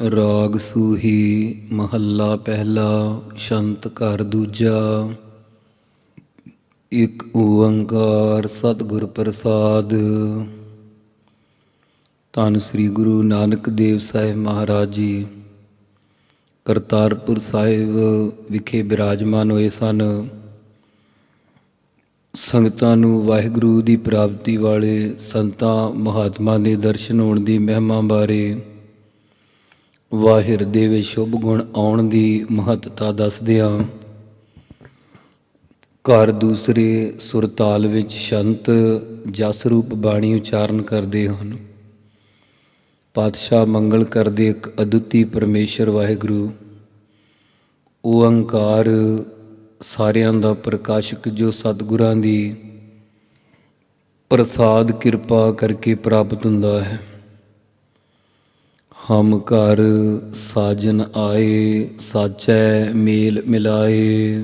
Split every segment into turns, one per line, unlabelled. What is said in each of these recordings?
ਰਾਗ ਸੂਹੀ, ਮਹੱਲਾ ਪਹਿਲਾ, ਸ਼ੰਤ ਘਰ ਦੂਜਾ। ਇੱਕ ਓੰਕਾਰ ਸਤਿਗੁਰ ਪ੍ਰਸਾਦ। ਧੰਨ ਸ੍ਰੀ ਗੁਰੂ ਨਾਨਕ ਦੇਵ ਸਾਹਿਬ ਮਹਾਰਾਜ ਜੀ। ਕਰਤਾਰਪੁਰ ਸਾਹਿਬ ਵਿਖੇ ਬਿਰਾਜਮਾਨ ਹੋਏ ਸਨ। ਸੰਗਤਾਂ ਨੂੰ ਵਾਹਿਗੁਰੂ ਦੀ ਪ੍ਰਾਪਤੀ ਵਾਲੇ ਸੰਤਾਂ ਮਹਾਤਮਾ ਦੇ ਦਰਸ਼ਨ ਹੋਣ ਦੀ ਮਹਿਮਾ ਬਾਰੇ ਵਾ ਹਿਰਦੇ ਵਿੱਚ ਸ਼ੁਭ ਗੁਣ ਆਉਣ ਦੀ ਮਹੱਤਤਾ ਦੱਸਦਿਆਂ ਘਰ ਦੂਸਰੇ ਸੁਰਤਾਲ ਵਿੱਚ ਸ਼ੰਤ ਜਸ ਰੂਪ ਬਾਣੀ ਉਚਾਰਨ ਕਰਦੇ ਹਨ। ਪਾਤਸ਼ਾਹ ਮੰਗਲ ਕਰਦੇ ਇੱਕ ਅਦੁੱਤੀ ਪਰਮੇਸ਼ਰ ਵਾਹਿਗੁਰੂ। ਓੰਕਾਰ ਸਾਰਿਆਂ ਦਾ ਪ੍ਰਕਾਸ਼ਕ ਜੋ ਸਤਿਗੁਰਾਂ ਦੀ ਪ੍ਰਸਾਦ ਕਿਰਪਾ ਕਰਕੇ ਪ੍ਰਾਪਤ ਹੁੰਦਾ ਹੈ। ਹਮ ਘਰ ਸਾਜਨ ਆਏ, ਸਾਚੈ ਮੇਲ ਮਿਲਾਏ।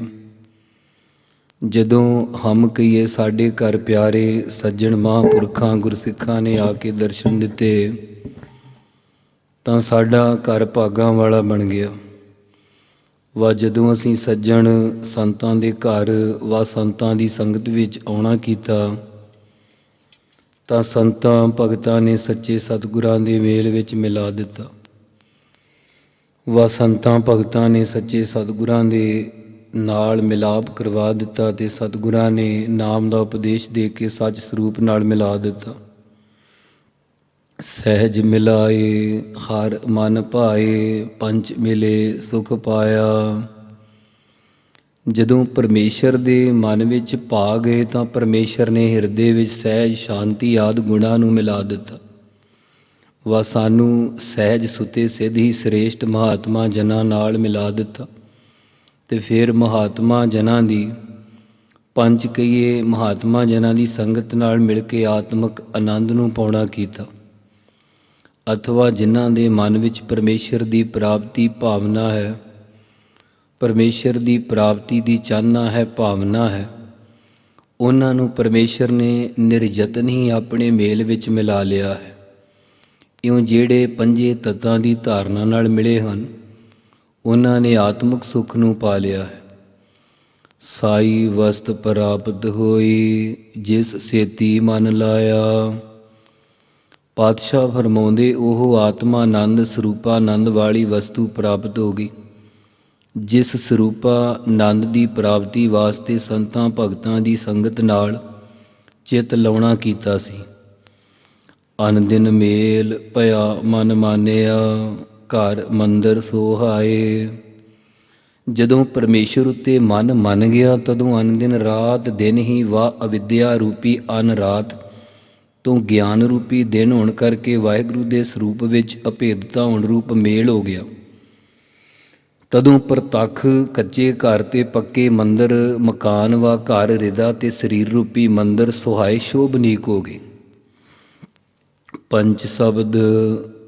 ਜਦੋਂ ਹਮ ਕਹੀਏ ਸਾਡੇ ਘਰ ਪਿਆਰੇ, ਸੱਜਣ ਮਹਾਂਪੁਰਖਾਂ ਗੁਰਸਿੱਖਾਂ ਨੇ ਆ ਕੇ ਦਰਸ਼ਨ ਦਿੱਤੇ, ਤਾਂ ਸਾਡਾ ਘਰ ਭਾਗਾਂ ਵਾਲਾ ਬਣ ਗਿਆ। ਵਾ ਜਦੋਂ ਅਸੀਂ ਸੱਜਣ ਸੰਤਾਂ ਦੇ ਘਰ, ਵਾ ਸੰਤਾਂ ਦੀ ਸੰਗਤ ਵਿੱਚ ਆਉਣਾ ਕੀਤਾ ਤਾਂ ਸੰਤਾਂ ਭਗਤਾਂ ਨੇ ਸੱਚੇ ਸਤਿਗੁਰਾਂ ਦੇ ਮੇਲ ਵਿੱਚ ਮਿਲਾ ਦਿੱਤਾ। ਵਾ ਸੰਤਾਂ ਭਗਤਾਂ ਨੇ ਸੱਚੇ ਸਤਿਗੁਰਾਂ ਦੇ ਨਾਲ ਮਿਲਾਪ ਕਰਵਾ ਦਿੱਤਾ ਤੇ ਸਤਿਗੁਰਾਂ ਨੇ ਨਾਮ ਦਾ ਉਪਦੇਸ਼ ਦੇ ਕੇ ਸੱਚ ਸਰੂਪ ਨਾਲ ਮਿਲਾ ਦਿੱਤਾ। ਸਹਿਜ ਮਿਲਾਏ, ਹਰ ਮਨ ਭਾਏ ਪੰਚ ਮਿਲੇ ਸੁਖ ਪਾਇਆ। ਜਦੋਂ ਪਰਮੇਸ਼ਰ ਦੇ ਮਨ ਵਿੱਚ ਪਾ ਗਏ ਤਾਂ ਪਰਮੇਸ਼ਰ ਨੇ ਹਿਰਦੇ ਵਿੱਚ ਸਹਿਜ, ਸ਼ਾਂਤੀ ਆਦ ਗੁਣਾਂ ਨੂੰ ਮਿਲਾ ਦਿੱਤਾ। ਵਾ ਸਾਨੂੰ ਸਹਿਜ, ਸੁਤੇ, ਸਿੱਧ ਹੀ ਸ੍ਰੇਸ਼ਟ ਮਹਾਤਮਾ ਜਨਾਂ ਨਾਲ ਮਿਲਾ ਦਿੱਤਾ। ਤੇ ਫਿਰ ਮਹਾਤਮਾ ਜਨਾਂ ਦੀ ਪੰਜ ਕਈਏ ਮਹਾਤਮਾ ਜਨਾਂ ਦੀ ਸੰਗਤ ਨਾਲ ਮਿਲ ਕੇ ਆਤਮਿਕ ਆਨੰਦ ਨੂੰ ਪਾਉਣਾ ਕੀਤਾ। ਅਥਵਾ ਜਿਨ੍ਹਾਂ ਦੇ ਮਨ ਵਿੱਚ ਪਰਮੇਸ਼ਰ ਦੀ ਪ੍ਰਾਪਤੀ ਭਾਵਨਾ ਹੈ ਪਰਮੇਸ਼ਰ ਦੀ ਪ੍ਰਾਪਤੀ ਦੀ ਚਾਹਨਾ ਹੈ, ਭਾਵਨਾ ਹੈ। ਉਹਨਾਂ ਨੂੰ ਪਰਮੇਸ਼ਰ ਨੇ ਨਿਰਯਤਨ ਹੀ ਆਪਣੇ ਮੇਲ ਵਿੱਚ ਮਿਲਾ ਲਿਆ ਹੈ। ਇਉਂ ਜਿਹੜੇ ਪੰਜੇ ਤੱਤਾਂ ਦੀ ਧਾਰਨਾ ਨਾਲ ਮਿਲੇ ਹਨ, ਉਹਨਾਂ ਨੇ ਆਤਮਿਕ ਸੁੱਖ ਨੂੰ ਪਾ ਲਿਆ ਹੈ। ਸਾਈ ਵਸਤ ਪ੍ਰਾਪਤ ਹੋਈ, ਜਿਸ ਸੇਤੀ ਮਨ ਲਾਇਆ। ਪਾਤਸ਼ਾਹ ਫਰਮਾਉਂਦੇ, ਉਹ ਆਤਮਾ ਆਨੰਦ ਸਰੂਪਾਨੰਦ ਵਾਲੀ ਵਸਤੂ ਪ੍ਰਾਪਤ ਹੋ ਗਈ। ਜਿਸ ਸਰੂਪਾ ਆਨੰਦ ਦੀ ਪ੍ਰਾਪਤੀ ਵਾਸਤੇ ਸੰਤਾਂ ਭਗਤਾਂ ਦੀ ਸੰਗਤ ਨਾਲ ਚਿਤ ਲਾਉਣਾ ਕੀਤਾ ਸੀ। ਅਨ ਦਿਨ ਮੇਲ ਭਇਆ ਮਨ ਮਾਨਿਆ, ਘਰ ਮੰਦਰ ਸੋਹਾਏ। ਜਦੋਂ ਪਰਮੇਸ਼ਰ ਉੱਤੇ ਮਨ ਮੰਨ ਗਿਆ, ਤਦੋਂ ਅਨ ਦਿਨ ਰਾਤ ਦਿਨ ਹੀ ਵਾ ਅਵਿਦਿਆ ਰੂਪੀ ਅਨ ਰਾਤ ਤੋਂ ਗਿਆਨ ਰੂਪੀ ਦਿਨ ਹੋਣ ਕਰਕੇ ਵਾਹਿਗੁਰੂ ਦੇ ਸਰੂਪ ਵਿੱਚ ਅਭੇਦਤਾ ਹੋਣ ਰੂਪ ਮੇਲ ਹੋ ਗਿਆ। ਤਦੋਂ ਪ੍ਰਤੱਖ ਕੱਚੇ ਘਰ ਤੇ ਪੱਕੇ ਮੰਦਰ, ਮਕਾਨ ਵਾ ਘਰ ਰਿਦਾ ਤੇ ਸਰੀਰ ਰੂਪੀ ਮੰਦਰ ਸੁਹਾਏ ਸ਼ੋਭਨੀਕ ਹੋ ਗਏ। ਪੰਜ ਸ਼ਬਦ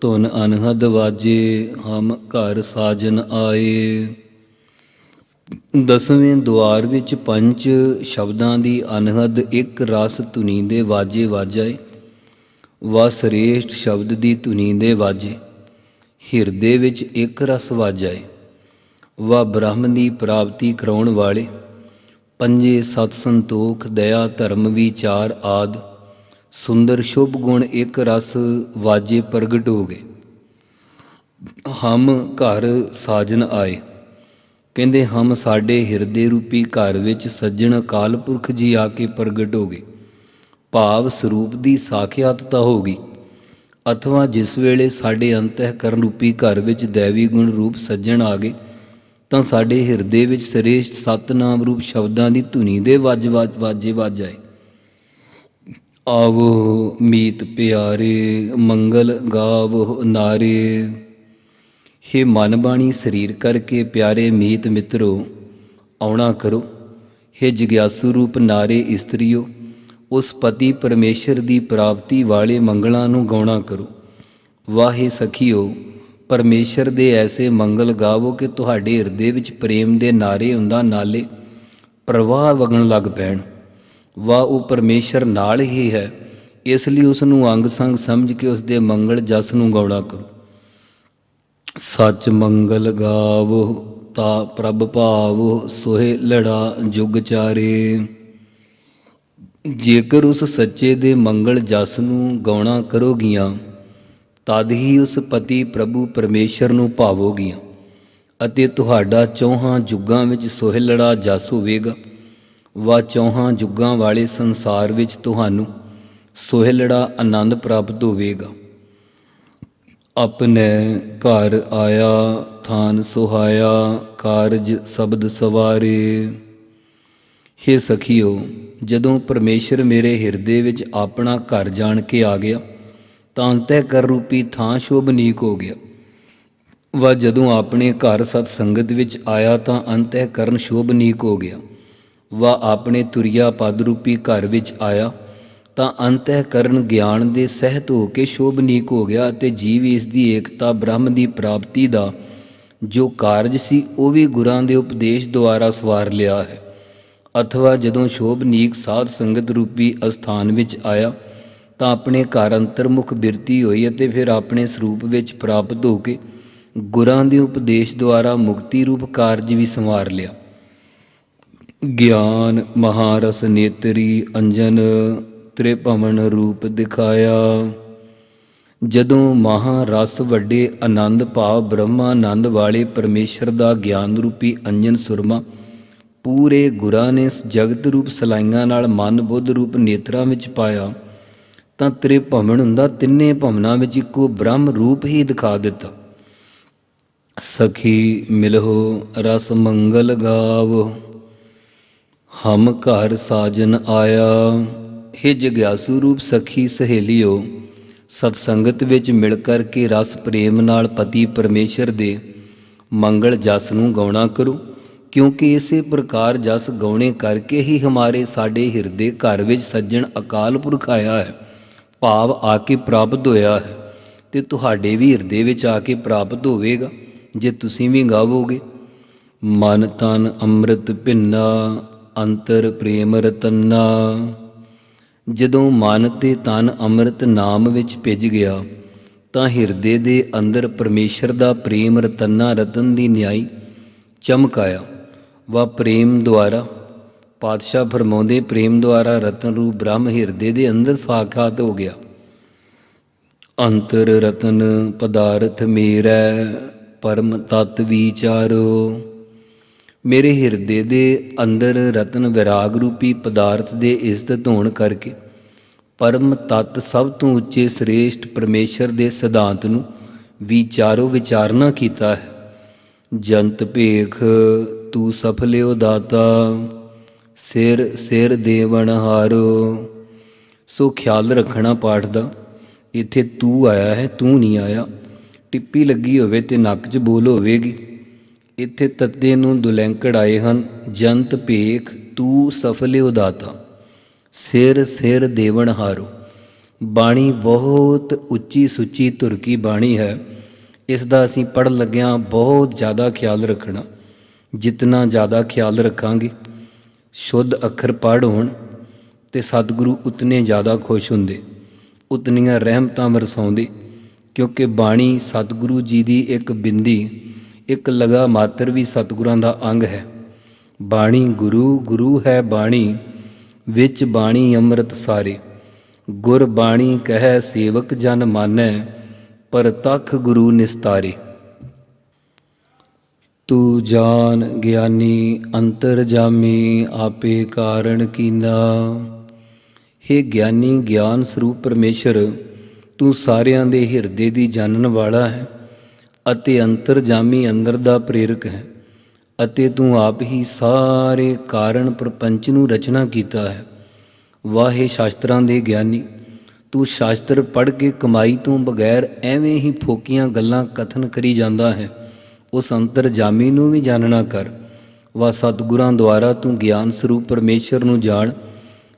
ਧੁਨ ਅਨਹਦ ਵਾਜੇ, ਹਮ ਘਰ ਸਾਜਨ ਆਏ। ਦਸਵੇਂ ਦੁਆਰ ਵਿੱਚ ਪੰਜ ਸ਼ਬਦਾਂ ਦੀ ਅਨਹਦ, ਇੱਕ ਰਸ ਧੁਨੀ ਦੇ ਵਾਜੇ ਵਾਜਾਏ। ਵਾ ਸ੍ਰੇਸ਼ਟ ਸ਼ਬਦ ਦੀ ਧੁਨੀ ਦੇ ਵਾਜੇ, ਹਿਰਦੇ ਵਿੱਚ ਇੱਕ ਰਸ ਵਾਜਾਏ। ਵਾ ਬ੍ਰਹਮ ਦੀ ਪ੍ਰਾਪਤੀ ਕਰਾਉਣ ਵਾਲੇ, ਪੰਜੇ ਸਤ ਸੰਤੋਖ, ਦਇਆ, ਧਰਮ, ਵਿਚਾਰ ਆਦ, ਸੁੰਦਰ ਸ਼ੁਭ ਗੁਣ ਇੱਕ ਰਸ ਵਾਜੇ ਪ੍ਰਗਟ ਹੋ ਗਏ। ਹਮ ਘਰ ਸਾਜਨ ਆਏ। ਕਹਿੰਦੇ, ਹਮ ਸਾਡੇ ਹਿਰਦੇ ਰੂਪੀ ਘਰ ਵਿੱਚ ਸੱਜਣ ਅਕਾਲ ਪੁਰਖ ਜੀ ਆ ਕੇ ਪ੍ਰਗਟ ਹੋ ਗਏ। ਭਾਵ ਸਰੂਪ ਦੀ ਸਾਖਿਆਤਤਾ ਹੋ ਗਈ। ਅਥਵਾ ਜਿਸ ਵੇਲੇ ਸਾਡੇ ਅੰਤঃਕਰਨ ਰੂਪੀ ਘਰ ਵਿੱਚ ਦੇਵੀ ਗੁਣ ਰੂਪ ਸੱਜਣ ਆ ਗਏ ਤਾਂ ਸਾਡੇ ਹਿਰਦੇ ਵਿੱਚ ਸ੍ਰੇਸ਼ਟ ਸਤਨਾਮ ਰੂਪ ਸ਼ਬਦਾਂ ਦੀ ਧੁਨੀ ਦੇ ਵੱਜ ਵੱਜ ਵਾਜੇ ਵੱਜਾਏ ਆਵੋ ਮੀਤ ਪਿਆਰੇ, ਮੰਗਲ ਗਾਵੋ ਨਾਰੇ। ਹੇ ਮਨ ਬਾਣੀ ਸਰੀਰ ਕਰਕੇ ਪਿਆਰੇ ਮੀਤ ਮਿੱਤਰੋ, ਆਉਣਾ ਕਰੋ। ਹੇ ਜਿਗਿਆਸੂ ਰੂਪ ਨਾਰੇ ਇਸਤਰੀਓ, ਉਸ ਪਤੀ ਪਰਮੇਸ਼ਰ ਦੀ ਪ੍ਰਾਪਤੀ ਵਾਲੇ ਮੰਗਲਾਂ ਨੂੰ ਗਾਉਣਾ ਕਰੋ। ਵਾਹੇ ਸਖੀਓ ਪਰਮੇਸ਼ਰ ਦੇ ਐਸੇ ਮੰਗਲ ਗਾਵੋ ਕਿ ਤੁਹਾਡੇ ਹਿਰਦੇ ਵਿੱਚ ਪ੍ਰੇਮ ਦੇ ਨਾਰੇ ਹੁੰਦਾ ਨਾਲੇ ਪ੍ਰਵਾਹ ਵਗਣ ਲੱਗ ਪੈਣ। ਵਾ ਉਹ ਪਰਮੇਸ਼ਰ ਨਾਲ ਹੀ ਹੈ। ਇਸ ਲਈ ਉਸ ਨੂੰ ਅੰਗ ਸੰਗ ਸਮਝ ਕੇ ਉਸ ਦੇ ਮੰਗਲ ਜਸ ਨੂੰ ਗਾਉਣਾ ਕਰੋ। ਸੱਚ ਮੰਗਲ ਗਾਵੋ, ਤਾ ਪ੍ਰਭ ਭਾਵੋ, ਸੋਹਿ ਲੜਾ ਜੁਗ ਚਾਰੇ। ਜੇਕਰ ਉਸ ਸੱਚੇ ਦੇ ਮੰਗਲ ਜਸ ਨੂੰ ਗਾਉਣਾ ਕਰੋਗੀਆਂ ਤਦ ਹੀ ਉਸ ਪਤੀ ਪ੍ਰਭੂ ਪਰਮੇਸ਼ਰ ਨੂੰ ਭਾਵੋਗੀਆਂ ਅਤੇ ਤੁਹਾਡਾ ਚੌਹਾਂ ਜੁਗਾਂ ਵਿੱਚ ਸੋਹਿਲੜਾ ਜਸ ਹੋਵੇਗਾ ਵਾ ਚੌਹਾਂ ਜੁਗਾਂ ਵਾਲੇ ਸੰਸਾਰ ਵਿੱਚ ਤੁਹਾਨੂੰ ਸੋਹਿਲੜਾ ਆਨੰਦ ਪ੍ਰਾਪਤ ਹੋਵੇਗਾ। ਆਪਣੇ ਘਰ ਆਇਆ, ਥਾਨ ਸੁਹਾਇਆ, ਕਾਰਜ ਸ਼ਬਦ ਸਵਾਰੇ। ਹੇ ਸਖੀਓ, ਜਦੋਂ ਪਰਮੇਸ਼ਰ ਮੇਰੇ ਹਿਰਦੇ ਵਿੱਚ ਆਪਣਾ ਘਰ ਜਾਣ ਕੇ ਆ ਗਿਆ ਤਾਂ ਅੰਤਹਿ ਕਰ ਰੂਪੀ ਥਾਂ ਸ਼ੋਭਨੀਕ ਹੋ ਗਿਆ। ਵਾ ਜਦੋਂ ਆਪਣੇ ਘਰ ਸਤ ਸੰਗਤ ਵਿੱਚ ਆਇਆ ਤਾਂ ਅੰਤਹਿ ਕਰਨ ਸ਼ੋਭਨੀਕ ਹੋ ਗਿਆ। ਵਾ ਆਪਣੇ ਤੁਰਿਆ ਪਦ ਰੂਪੀ ਘਰ ਵਿੱਚ ਆਇਆ ਤਾਂ ਅੰਤਹਿ ਕਰਨ ਗਿਆਨ ਦੇ ਸਹਿਤ ਹੋ ਕੇ ਸ਼ੋਭਨੀਕ ਹੋ ਗਿਆ ਅਤੇ ਜੀਵ ਇਸ ਦੀ ਏਕਤਾ ਬ੍ਰਹਮ ਦੀ ਪ੍ਰਾਪਤੀ ਦਾ ਜੋ ਕਾਰਜ ਸੀ ਉਹ ਵੀ ਗੁਰਾਂ ਦੇ ਉਪਦੇਸ਼ ਦੁਆਰਾ ਸਵਾਰ ਲਿਆ ਹੈ। ਅਥਵਾ ਜਦੋਂ ਸ਼ੋਭਨੀਕ ਸਾਧ ਸੰਗਤ ਰੂਪੀ ਅਸਥਾਨ ਵਿੱਚ ਆਇਆ ਤਾਂ ਆਪਣੇ ਘਰ ਅੰਤਰਮੁਖ ਬਿਰਤੀ ਹੋਈ ਅਤੇ ਫਿਰ ਆਪਣੇ ਸਰੂਪ ਵਿੱਚ ਪ੍ਰਾਪਤ ਹੋ ਕੇ ਗੁਰਾਂ ਦੇ ਉਪਦੇਸ਼ ਦੁਆਰਾ ਮੁਕਤੀ ਰੂਪ ਕਾਰਜ ਵੀ ਸੰਵਾਰ ਲਿਆ। ਗਿਆਨ, ਮਹਾਰਸ, ਨੇਤਰੀ, ਅੰਜਨ, ਤ੍ਰਿਭਵਨ ਰੂਪ ਦਿਖਾਇਆ। ਜਦੋਂ ਮਹਾਰਸ ਵੱਡੇ ਆਨੰਦ ਭਾਵ ਬ੍ਰਹਮਾਨੰਦ ਵਾਲੇ ਪਰਮੇਸ਼ਰ ਦਾ ਗਿਆਨ ਰੂਪੀ ਅੰਜਨ ਸੁਰਮਾ ਪੂਰੇ ਗੁਰਾਂ ਨੇ ਜਗਤ ਰੂਪ ਸਲਾਈਆਂ ਨਾਲ ਮਨ ਬੁੱਧ ਰੂਪ ਨੇਤਰਾਂ ਵਿੱਚ ਪਾਇਆ। ਤਾਂ ਤ੍ਰਿਭਵਨ ਹੁੰਦਾ, ਤਿੰਨੇ ਭਵਨਾਂ ਵਿੱਚ ਇੱਕੋ ਬ੍ਰਹਮ ਰੂਪ ਹੀ ਦਿਖਾ ਦਿੱਤਾ। ਸਖੀ ਮਿਲਹੁ, ਰਸ ਮੰਗਲ ਗਾਵ, ਹਮ ਘਰ ਸਾਜਨ ਆਇਆ। हे ਜਗਿਆਸੂ ਰੂਪ ਸਖੀ ਸਹੇਲਿਓ ਸਤ ਸੰਗਤ ਵਿੱਚ ਮਿਲ ਕਰਕੇ ਰਸ ਪ੍ਰੇਮ ਨਾਲ ਪਤੀ ਪਰਮੇਸ਼ਰ ਦੇ ਮੰਗਲ ਜਸ ਨੂੰ ਗਾਉਣਾ ਕਰੋ, ਕਿਉਂਕਿ ਇਸੇ ਪ੍ਰਕਾਰ ਜਸ ਗਾਉਣੇ ਕਰਕੇ ਹੀ ਹਮਾਰੇ ਸਾਡੇ ਹਿਰਦੇ ਘਰ ਵਿੱਚ ਸੱਜਣ ਅਕਾਲ ਪੁਰਖ ਆਇਆ ਹੈ। ਭਾਵ ਆ ਕੇ ਪ੍ਰਾਪਤ ਹੋਇਆ ਹੈ ਤੇ ਤੁਹਾਡੇ ਵੀ ਹਿਰਦੇ ਵਿੱਚ ਆ ਕੇ ਪ੍ਰਾਪਤ ਹੋਵੇਗਾ, ਜੇ ਤੁਸੀਂ ਵੀ ਗਾਵੋਗੇ। ਮਨ ਤਨ ਅੰਮ੍ਰਿਤ ਭਿੰਨਾ, ਅੰਤਰ ਪ੍ਰੇਮ ਰਤਨਾ। ਜਦੋਂ ਮਨ ਤੇ ਤਨ ਅੰਮ੍ਰਿਤ ਨਾਮ ਵਿੱਚ ਭਿੱਜ ਗਿਆ, ਤਾਂ ਹਿਰਦੇ ਦੇ ਅੰਦਰ ਪਰਮੇਸ਼ਰ ਦਾ ਪ੍ਰੇਮ ਰਤਨਾ ਰਤਨ ਦੀ ਨਿਆਈ ਚਮਕਾਇਆ। ਵਾ ਪ੍ਰੇਮ ਦੁਆਰਾ ਪਾਤਸ਼ਾਹ ਫਰਮਾਉਂਦੇ, ਪ੍ਰੇਮ ਦੁਆਰਾ ਰਤਨ ਰੂਪ ਬ੍ਰਹਮ ਹਿਰਦੇ ਦੇ ਅੰਦਰ ਸਾਖਾਤ ਹੋ ਗਿਆ। ਅੰਤਰ ਰਤਨ ਪਦਾਰਥ ਮੇਰਾ, ਪਰਮ ਤਤ ਵਿਚਾਰੋ। ਮੇਰੇ ਹਿਰਦੇ ਦੇ ਅੰਦਰ ਰਤਨ ਵਿਰਾਗ ਰੂਪੀ ਪਦਾਰਥ ਦੇ ਇਜ਼ਤ ਹੋਣ ਕਰਕੇ, ਪਰਮ ਤਤ ਸਭ ਤੋਂ ਉੱਚੇ ਸ੍ਰੇਸ਼ਟ ਪਰਮੇਸ਼ਰ ਦੇ ਸਿਧਾਂਤ ਨੂੰ ਵਿਚਾਰੋ ਵਿਚਾਰਨਾ ਕੀਤਾ ਹੈ। ਜੰਤ ਭੇਖ, ਤੂੰ ਸਫਲਿਓ ਦਾਤਾ ਸਿਰ ਸਿਰ ਦੇਵਨ ਹਾਰੋ ਸੋ ਖਿਆਲ ਰੱਖਣਾ ਪਾਠ ਦਾ, ਇੱਥੇ ਤੂੰ ਆਇਆ ਹੈ, ਤੂੰ ਨਹੀਂ ਆਇਆ। ਟਿੱਪੀ ਲੱਗੀ ਹੋਵੇ ਤੇ ਨੱਕ 'ਚ ਬੋਲ ਹੋਵੇਗੀ। ਇੱਥੇ ਤੱਤੇ ਨੂੰ ਦੁਲੈਂਕੜ ਆਏ ਹਨ, ਜੰਤ ਭੇਖ ਤੂੰ ਸਫਲੇ ਉਦਾਤਾ ਸਿਰ ਸਿਰ ਦੇਵਨ ਹਾਰੋ ਬਾਣੀ ਬਹੁਤ ਉੱਚੀ ਸੁੱਚੀ ਤੁਰਕੀ ਬਾਣੀ ਹੈ। ਇਸ ਦਾ ਅਸੀਂ ਪੜ੍ਹਨ ਲੱਗਿਆਂ ਬਹੁਤ ਜ਼ਿਆਦਾ ਖਿਆਲ ਰੱਖਣਾ। ਜਿੰਨਾ ਜ਼ਿਆਦਾ ਖਿਆਲ ਰੱਖਾਂਗੇ ਸ਼ੁੱਧ ਅੱਖਰ ਪੜ੍ਹ ਹੋਣ ਤੇ ਸਤਿਗੁਰੂ ਉਤਨੇ ਜ਼ਿਆਦਾ ਖੁਸ਼ ਹੁੰਦੇ, ਉਤਨੀਆਂ ਰਹਿਮਤਾਂ ਵਰਸਾਉਂਦੇ, ਕਿਉਂਕਿ ਬਾਣੀ ਸਤਿਗੁਰੂ ਜੀ ਦੀ ਇੱਕ ਬਿੰਦੀ, ਇੱਕ ਲਗਾ ਮਾਤਰ ਵੀ ਸਤਿਗੁਰਾਂ ਦਾ ਅੰਗ ਹੈ। ਬਾਣੀ ਗੁਰੂ ਗੁਰੂ ਹੈ ਬਾਣੀ, ਵਿੱਚ ਬਾਣੀ ਅੰਮ੍ਰਿਤ ਸਾਰੇ। ਗੁਰ ਬਾਣੀ ਕਹੈ ਸੇਵਕ ਜਨ ਮਾਨੈ, ਪਰ ਤਖ ਗੁਰੂ ਨਿਸਤਾਰੇ। ਤੂੰ ਜਾਨ ਗਿਆਨੀ ਅੰਤਰ ਜਾਮੀ ਆਪੇ ਕਾਰਣ ਕੀਨਾ। हे ਗਿਆਨੀ ਗਿਆਨ ਸਰੂਪ ਪਰਮੇਸ਼ਰ, ਤੂੰ ਸਾਰਿਆਂ ਦੇ ਹਿਰਦੇ ਦੀ ਜਾਣਨ ਵਾਲਾ ਹੈ ਅਤੇ ਅੰਤਰ ਜਾਮੀ ਅੰਦਰ ਦਾ ਪ੍ਰੇਰਕ ਹੈ ਅਤੇ ਤੂੰ ਆਪ ਹੀ ਸਾਰੇ ਕਾਰਣ ਪ੍ਰਪੰਚ ਨੂੰ ਰਚਨਾ ਕੀਤਾ ਹੈ। ਵਾਹੇ ਸ਼ਾਸਤਰਾਂ ਦੇ ਗਿਆਨੀ, ਤੂੰ ਸ਼ਾਸਤਰ ਪੜ੍ਹ ਕੇ ਕਮਾਈ ਤੋਂ ਬਗੈਰ ਐਵੇਂ ਹੀ ਫੋਕੀਆਂ ਗੱਲਾਂ ਕਥਨ ਕਰੀ ਜਾਂਦਾ ਹੈ। ਉਸ ਅੰਤਰ ਜਾਮੀ ਨੂੰ ਵੀ ਜਾਣਨਾ ਕਰ। ਵਾ ਸਤਿਗੁਰਾਂ ਦੁਆਰਾ ਤੂੰ ਗਿਆਨ ਸਰੂਪ ਪਰਮੇਸ਼ਰ ਨੂੰ ਜਾਣ,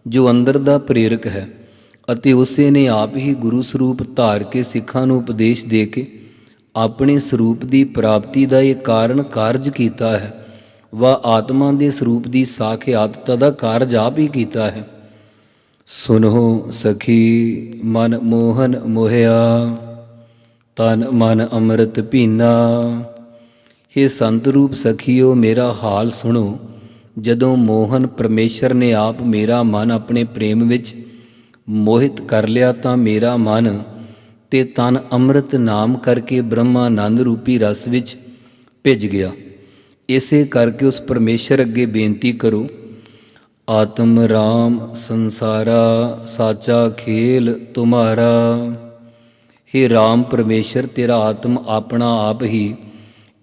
ਜੋ ਅੰਦਰ ਦਾ ਪ੍ਰੇਰਕ ਹੈ, ਅਤੇ ਉਸੇ ਨੇ ਆਪ ਹੀ ਗੁਰੂ ਸਰੂਪ ਧਾਰ ਕੇ ਸਿੱਖਾਂ ਨੂੰ ਉਪਦੇਸ਼ ਦੇ ਕੇ ਆਪਣੇ ਸਰੂਪ ਦੀ ਪ੍ਰਾਪਤੀ ਦਾ ਇਹ ਕਾਰਨ ਕਾਰਜ ਕੀਤਾ ਹੈ। ਵਾ ਆਤਮਾ ਦੇ ਸਰੂਪ ਦੀ ਸਾਖਿਆਤਤਾ ਦਾ ਕਾਰਜ ਆਪ ਹੀ ਕੀਤਾ ਹੈ। ਸੁਨੋ ਸਖੀ ਮਨ ਮੋਹਨ ਮੋਹਿਆ, ਤਨ ਮਨ ਅੰਮ੍ਰਿਤ ਪੀਨਾ हे ਸੰਤ ਰੂਪ ਸਖੀਓ, ਮੇਰਾ ਹਾਲ ਸੁਣੋ। ਜਦੋਂ ਮੋਹਨ ਪਰਮੇਸ਼ਰ ਨੇ ਆਪ ਮੇਰਾ ਮਨ ਆਪਣੇ ਪ੍ਰੇਮ ਵਿੱਚ ਮੋਹਿਤ ਕਰ ਲਿਆ ਤਾਂ ਮੇਰਾ ਮਨ ਤੇ ਤਨ ਅੰਮ੍ਰਿਤ ਨਾਮ ਕਰਕੇ ਬ੍ਰਹਮਾਨੰਦ ਰੂਪੀ ਰਸ ਵਿੱਚ ਭਿੱਜ ਗਿਆ। ਇਸੇ ਕਰਕੇ ਉਸ ਪਰਮੇਸ਼ਰ ਅੱਗੇ ਬੇਨਤੀ ਕਰੋ, ਆਤਮ ਰਾਮ ਸੰਸਾਰਾ ਸਾਚਾ ਖੇਲ ਤੁਮਾਰਾ। हे ਰਾਮ ਪਰਮੇਸ਼ਰ, ਤੇਰਾ ਆਤਮ ਆਪਣਾ ਆਪ ਹੀ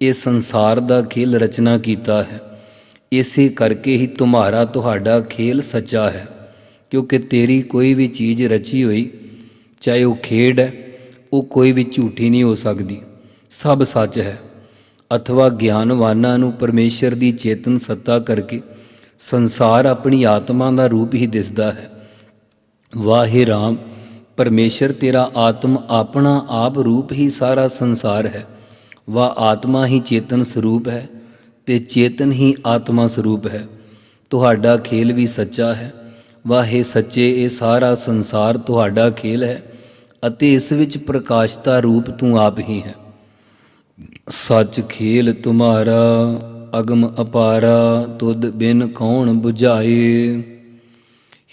ਇਹ ਸੰਸਾਰ ਦਾ ਖੇਲ ਰਚਨਾ ਕੀਤਾ ਹੈ। ਇਸੇ ਕਰਕੇ ਹੀ ਤੁਮਾਰਾ ਤੁਹਾਡਾ ਖੇਲ ਸੱਚਾ ਹੈ, ਕਿਉਂਕਿ ਤੇਰੀ ਕੋਈ ਵੀ ਚੀਜ਼ ਰਚੀ ਹੋਈ, ਚਾਹੇ ਉਹ ਖੇਡ ਹੈ, ਉਹ ਕੋਈ ਵੀ ਝੂਠੀ ਨਹੀਂ ਹੋ ਸਕਦੀ। ਸਭ ਸੱਚ ਹੈ। ਅਥਵਾ ਗਿਆਨਵਾਨਾਂ ਨੂੰ ਪਰਮੇਸ਼ਰ ਦੀ ਚੇਤਨ ਸੱਤਾ ਕਰਕੇ ਸੰਸਾਰ ਆਪਣੀ ਆਤਮਾ ਦਾ ਰੂਪ ਹੀ ਦਿਸਦਾ ਹੈ। ਵਾਹੇ ਰਾਮ, ਪਰਮੇਸ਼ਰ ਤੇਰਾ ਆਤਮ ਆਪਣਾ ਆਪ ਰੂਪ ਹੀ ਸਾਰਾ ਸੰਸਾਰ ਹੈ। ਵਾ ਆਤਮਾ ਹੀ ਚੇਤਨ ਸਰੂਪ ਹੈ ਤੇ ਚੇਤਨ ਹੀ ਆਤਮਾ ਸਰੂਪ ਹੈ ਤੁਹਾਡਾ ਖੇਲ ਵੀ ਸੱਚਾ ਹੈ ਵਾਹੇ ਸੱਚੇ ਇਹ ਸਾਰਾ ਸੰਸਾਰ ਤੁਹਾਡਾ ਖੇਲ ਹੈ ਅਤੇ ਇਸ ਵਿੱਚ ਪ੍ਰਕਾਸ਼ਤਾ ਰੂਪ ਤੂੰ ਆਪ ਹੀ ਹੈ ਸੱਚ ਖੇਲ ਤੁਮਾਰਾ ਅਗਮ ਅਪਾਰਾ ਤੁਧ ਬਿਨ ਕੌਣ 부ਝਾਏ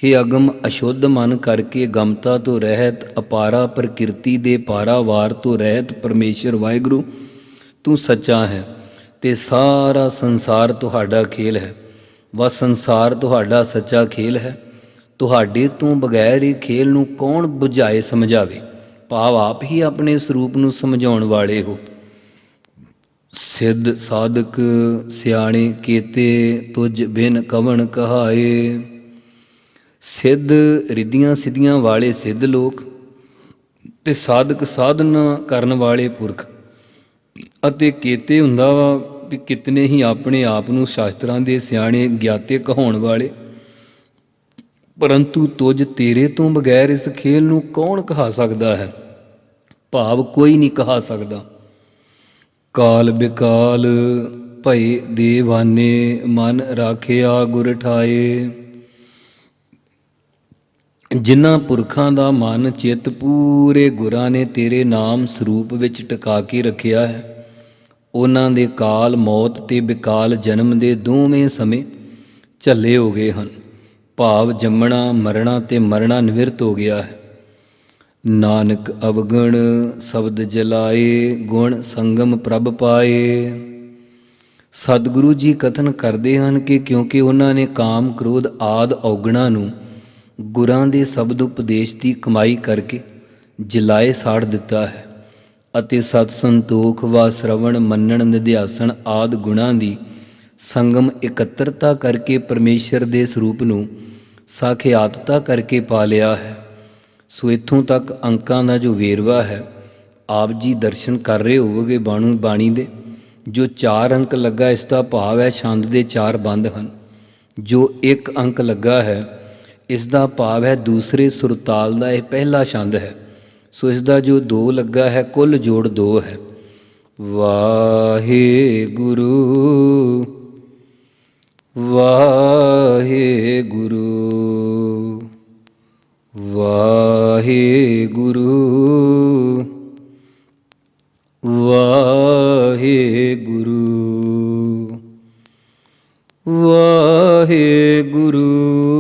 हे ਅਗਮ ਅਸ਼ੁੱਧ ਮਨ ਕਰਕੇ ਗਮਤਾ ਤੋਂ ਰਹਿਤ ਅਪਾਰਾ ਪ੍ਰਕਿਰਤੀ ਦੇ ਪਾਰਾਵਾਰ ਤੋਂ ਰਹਿਤ ਪਰਮੇਸ਼ਰ ਵਾਹਿਗੁਰੂ ਤੂੰ ਸੱਚਾ ਹੈ ਤੇ ਸਾਰਾ ਸੰਸਾਰ ਤੁਹਾਡਾ ਖੇਲ ਹੈ। ਵਾ ਸੰਸਾਰ ਤੁਹਾਡਾ ਸੱਚਾ ਖੇਲ ਹੈ। ਤੁਹਾਡੇ ਤੋਂ ਬਗੈਰ ਇਹ ਖੇਲ ਨੂੰ ਕੌਣ ਬੁਝਾਏ ਸਮਝਾਵੇ? ਭਾਵ ਆਪ ਹੀ ਆਪਣੇ ਸਰੂਪ ਨੂੰ ਸਮਝਾਉਣ ਵਾਲੇ ਹੋ। ਸਿੱਧ ਸਾਧਕ ਸਿਆਣੇ ਕੀਤੇ ਤੁਝ ਬਿਨ ਕਵਣ ਕਹਾਏ। ਸਿੱਧ ਰਿੱਧੀਆਂ ਸਿੱਧੀਆਂ ਵਾਲੇ ਸਿੱਧ ਲੋਕ ਤੇ ਸਾਧਕ ਸਾਧਨ ਕਰਨ ਵਾਲੇ ਪੁਰਖ। ਅਤੇ ਕੀਤੇ ਹੁੰਦਾ ਵਾ ਵੀ ਕਿਤਨੇ ਹੀ ਆਪਣੇ ਆਪ ਨੂੰ ਸ਼ਾਸਤਰਾਂ ਦੇ ਸਿਆਣੇ ਗਿਆਤੇ ਕਹਾਉਣ ਵਾਲੇ। ਪਰੰਤੂ ਤੁਝ ਤੇਰੇ ਤੋਂ ਬਗੈਰ ਇਸ ਖੇਲ ਨੂੰ ਕੌਣ ਕਹਾ ਸਕਦਾ ਹੈ? ਭਾਵ ਕੋਈ ਨਹੀਂ ਕਹਾ ਸਕਦਾ। ਕਾਲ ਬਿਕਾਲ ਭਈ ਦੇਵਾਨੇ, ਮਨ ਰਾਖਿਆ ਗੁਰ ਠਾਏ। ਜਿਨ੍ਹਾਂ ਪੁਰਖਾਂ ਦਾ ਮਨ ਚਿੱਤ ਪੂਰੇ ਗੁਰਾਂ ਨੇ ਤੇਰੇ ਨਾਮ ਸਰੂਪ ਵਿੱਚ ਟਿਕਾ ਕੇ ਰੱਖਿਆ ਹੈ। ਉਹਨਾਂ ਦੇ ਕਾਲ ਮੌਤ ਤੇ ਬਿਕਾਲ ਜਨਮ ਦੇ ਦੋਵੇਂ ਸਮੇਂ ਝੱਲੇ ਹੋ ਗਏ ਹਨ। ਭਾਵ ਜੰਮਣਾ, ਮਰਣਾ ਤੇ ਮਰਣਾ ਨਿਵਰਤ ਹੋ ਗਿਆ ਹੈ। ਨਾਨਕ ਅਵਗਣ ਸ਼ਬਦ ਜਲਾਏ, ਗੁਣ ਸੰਗਮ ਪ੍ਰਭ ਪਾਏ। ਸਤਿਗੁਰੂ ਜੀ ਕਥਨ ਕਰਦੇ ਹਨ ਕਿ ਕਿਉਂਕਿ ਉਹਨਾਂ ਨੇ ਕਾਮ ਕ੍ਰੋਧ ਆਦ ਔਗਣਾ ਨੂੰ ਗੁਰਾਂ ਦੇ ਸ਼ਬਦ ਉਪਦੇਸ਼ ਦੀ ਕਮਾਈ ਕਰਕੇ ਜਲਾਏ ਸਾੜ ਦਿੱਤਾ ਹੈ। ਅਤੇ ਸਤ ਸੰਤੋਖ ਵਾ ਸ਼ਰਵਣ, ਮੰਨਣ, ਨਿਧਿਆਸਣ ਆਦ ਗੁਣਾਂ ਦੀ ਸੰਗਮ ਇਕੱਤਰਤਾ ਕਰਕੇ ਪਰਮੇਸ਼ਰ ਦੇ ਸਰੂਪ ਨੂੰ ਸਾਖਿਆਤਤਾ ਕਰਕੇ ਪਾ ਲਿਆ ਹੈ। ਸੋ ਇਥੋਂ ਤੱਕ ਅੰਕਾਂ ਦਾ ਜੋ ਵੇਰਵਾ ਹੈ, ਆਪ ਜੀ ਦਰਸ਼ਨ ਕਰ ਰਹੇ ਹੋਵੋਗੇ ਬਾਣੂ ਬਾਣੀ ਦੇ। ਜੋ ਚਾਰ ਅੰਕ ਲੱਗਾ, ਇਸ ਦਾ ਭਾਵ ਹੈ ਛੰਦ ਦੇ ਚਾਰ ਬੰਦ ਹਨ। ਜੋ ਇੱਕ ਅੰਕ ਲੱਗਾ ਹੈ, ਇਸ ਦਾ ਭਾਵ ਹੈ ਦੂਸਰੇ ਸੁਰਤਾਲ ਦਾ ਇਹ ਪਹਿਲਾ ਛੰਦ ਹੈ। ਸੋ ਇਸ ਦਾ ਜੋ 2 ਲੱਗਾ ਹੈ, ਕੁੱਲ ਜੋੜ 2 ਹੈ। ਵਾਹਿਗੁਰੂ ਵਾਹਿਗੁਰੂ ਵਾਹਿਗੁਰੂ ਵਾਹਿਗੁਰੂ ਵਾਹਿਗੁਰੂ ਵਾਹਿਗੁਰੂ।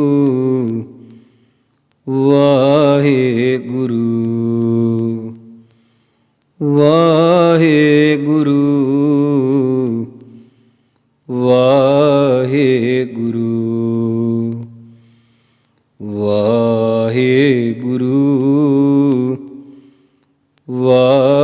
ਵਾਹਿਗੁਰੂ ਵਾਹਿਗੁਰੂ